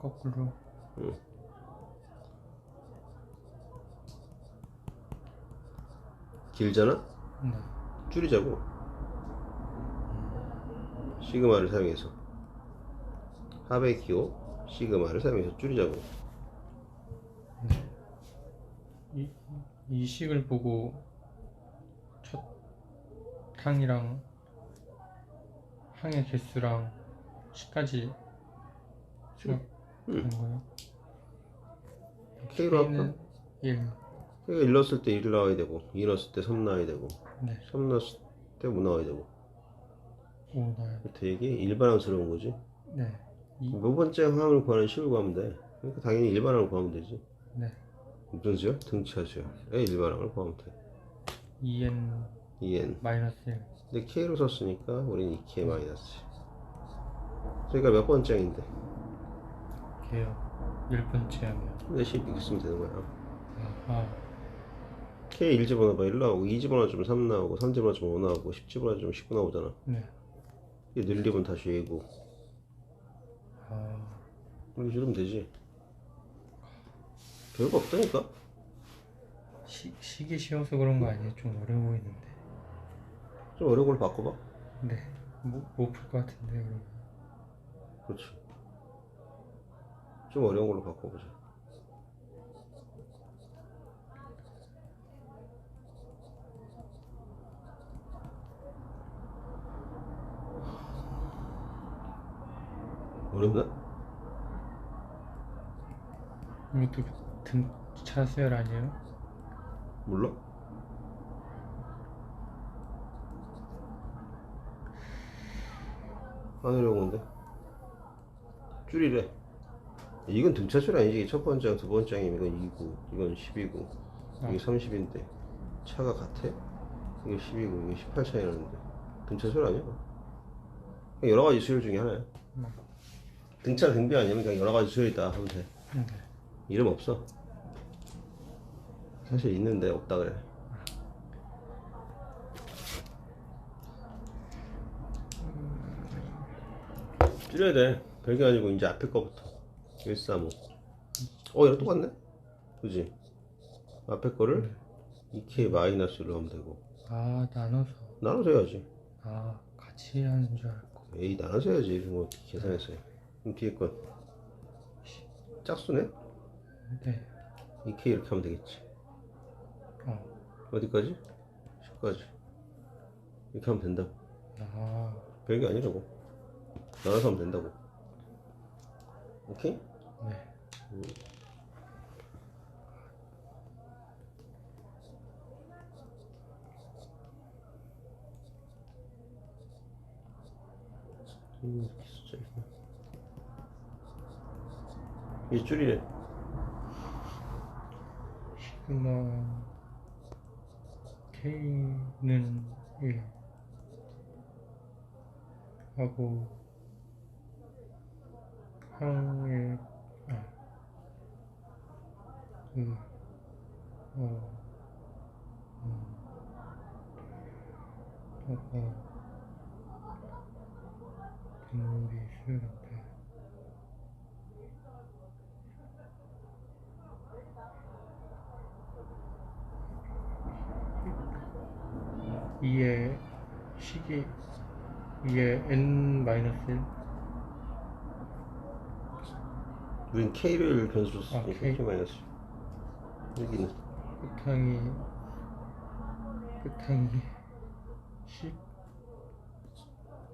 거꾸로 응. 길잖아? 네. 줄이자고 시그마를 사용해서 하베 키오 시그마를 사용해서 줄이자고 이, 이 식을 보고 첫 항이랑 항의 개수랑 식까지 생각 하는 거예요. K로 할까? K는 1. 그러니까 1 넣었을 때 1 나와야 되고 2 넣었을 때 3 나와야 되고 네. 3 넣었을 때 5 나와야 되고 5 나요. 되게 일반항스러운 거지 네. 2. 몇 번째 항을 구하는 식을 구하면 돼 그러니까 당연히 일반항을 구하면 되지 네. 무슨 수요? 등차 수요 의 일반항을 구하면 돼 2n 2n 마이너스 1. 근데 K로 썼으니까 우린 2K 마이너스 그러니까 몇 번째인데 개요. 1번째 하면. 근데 10 이렇게 쓰면 되는 거야 아하. K 1 집어넣어봐 1 나오고 2 집어넣어주면 3 나오고 3 집어넣어주면 5 나오고 10 집어넣어주면 19 나오잖아 네. 이게 늘리면 다시 얘고 아. 이렇게 줄이면 되지 별거 없다니까 시, 시기 쉬워서 그런 거 아니에요? 좀 어려워 보이는데. 좀 어려운 걸로 바꿔봐 네. 못 풀 것 같은데 그러면. 그렇지 좀 어려운 걸로 바꿔보자 어렵나? 이것도 등 차 수열 아니에요? 몰라? 안 어려운 건데 줄이래 이건 등차줄 아니지. 첫 번째랑 두 번째랑 이건 2고 이건 10이고 이게 30인데 차가 같아? 이게 10이고 이게 18 차이 나는데. 등차줄 아니야. 그냥 여러 가지 수열 중에 하나야. 음. 등차 등비 아니면 그냥 여러 가지 수열이다 하면 돼 네. 이름 없어. 사실 있는데 없다 그래. 줄여야 돼. 별게 아니고 이제 앞에 거부터 135 어, 얘랑 똑같네? 그지? 앞에 거를 2K 마이너스로 하면 되고 아 나눠서. 나눠서 해야지 아 같이 하는 줄 알고. 에이 나눠서 해야지 뭐 계산했어요 그럼 뒤에 건 짝수네? 네. 2K 이렇게 하면 되겠지 어. 어디까지? 10까지 이렇게 하면 된다고 아. 별게 아니라고 나눠서 하면 된다고 오케이? 네. 음, 숫자 있네. 이게 줄이래 시그마 K는 1 하고 항의 아, 그, 어, 음, 어, 등비 수열한테. 이에 시기 이에 n 마이너스 1 우린 K를 변수로 아, 썼으니까 K. K 마이너스 여기는 끝항이 끝항이 10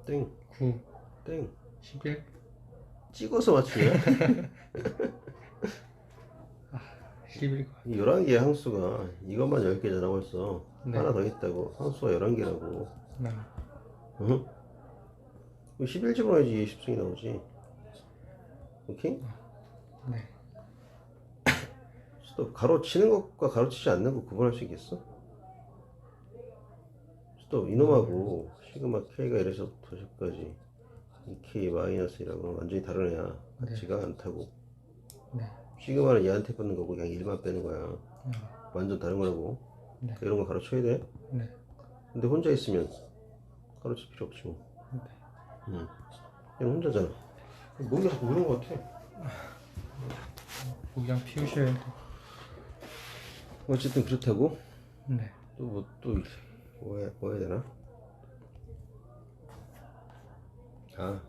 땡 9 땡. 11 찍어서 맞추냐? 11이 11개의 항수가 이것만 10개잖아 벌써 네. 하나 더 있다고 항수가 11개라고 나 응? 11 집어넣어야지 10승이 나오지 오케이? 네. 또 가로치는 것과 가로치지 않는 거 구분할 수 있겠어? 또 이놈하고 시그마 K가 이래서 도시까지 2K 마이너스 1하고는 완전히 다른 애야 같지가 않다고 네. 시그마는 얘한테 받는 거고 그냥 1만 빼는 거야 아, 완전 다른 거라고 네. 이런 거 가르쳐야 돼 네. 근데 혼자 있으면 가르칠 필요 없지 뭐 네. 응. 그냥 혼자잖아 목이 자꾸 울는 거 같아 그냥 피우셔야 돼. 어쨌든 그렇다고 네. 또 뭐 또 뭐 해야, 뭐 해야 되나? 아,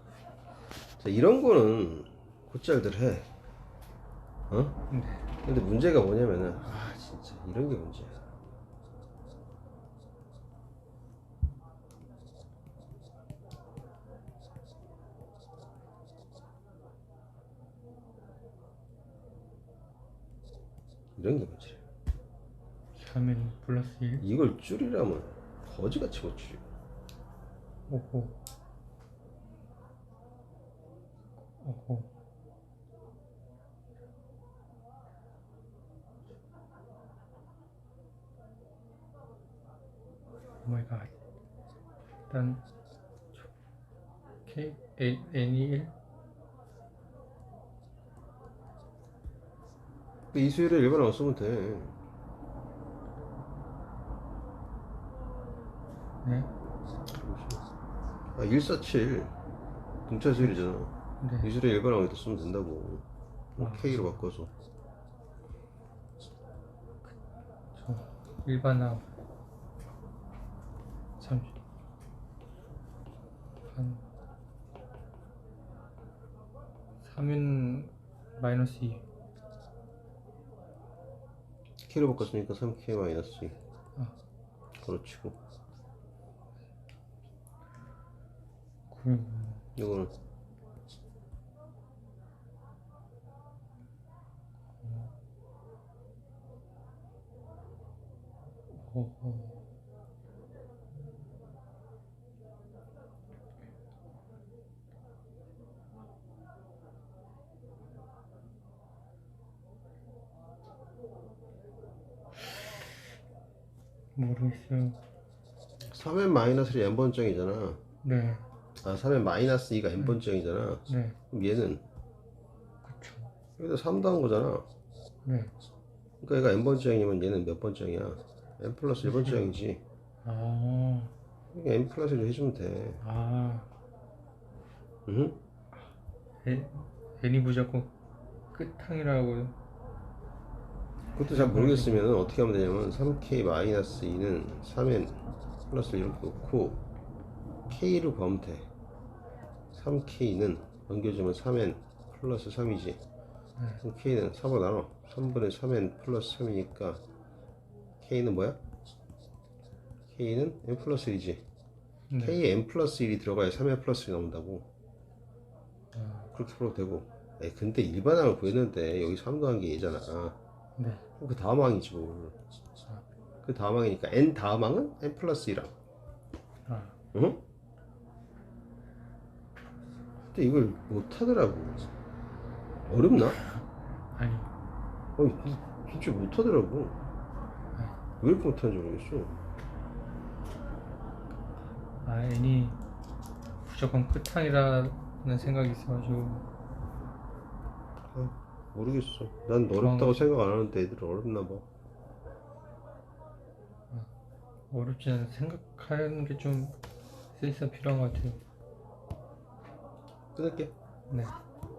자, 이런 거는 곧잘들 해. 어? 네. 근데 문제가 뭐냐면은 아 진짜 이런 게 문제야. 이런 게 문제야. 3인 플러스 1. 이걸 줄이려면 거지같이 못 줄여. 오호. 오호. 오마이갓. 일단 K N N이 1. 이수율에 일반하고 쓰면 돼. 네. 아, 147 등차 수율이잖아. 네. 이수율에 일반하고 이렇게 쓰면 된다고. 아, K로 바꿔서. 저 일반화 30. 한 3인 마이너스 2. K로 바꿨으니까 3K 마이너스 2. 아. 그렇지고. 그리고 이거는 오호. 모르겠어요. 3n 마이너스가 n번정이잖아. 네, 아, 3n 마이너스 2가 n번정이잖아. 네, 그럼 얘는 그쵸. 여기다 3 더한 거잖아. 네. 그러니까 얘가 n번정이면 얘는 몇 번정이야? n 플러스 1번정이지. 아, 그러니까 n 플러스 1 해주면 돼. 아, 응? N이 무조건 끝항이라고. 그것도 잘 모르겠으면 어떻게 하면 되냐면 3k 마이너스 2는 3n 플러스 이렇게 놓고 k로 구하면 돼. 3k는 넘겨주면 3n 플러스 3이지. 그럼 k는 3으로 나눠. 3분의 3n 플러스 3이니까 k는 뭐야? k는 n 플러스 1이지. 네. k에 n 플러스 1이 들어가야 3n 플러스 1이 나온다고. 아, 그렇게 풀어도 되고. 에이, 근데 일반항을 구했는데 여기 3 더한 게 얘잖아 네. 그 다음 항이지 뭘. 아, 그 다음 항이니까 n 다음 항은 n 플러스 1항. 아, 응? 근데 이걸 못하더라고. 어렵나? 아니, 아니, 진- 진짜 못하더라고. 왜 이렇게 못하는지 모르겠어. 아, N이 무조건 끝항이라는 생각이 있어가지고. 모르겠어. 난 어렵다고 생각 안 하는데 애들 어렵나 봐. 어렵지 않은 생각하는 게 좀 센스가 필요한 것 같아요. 끊을게. 네.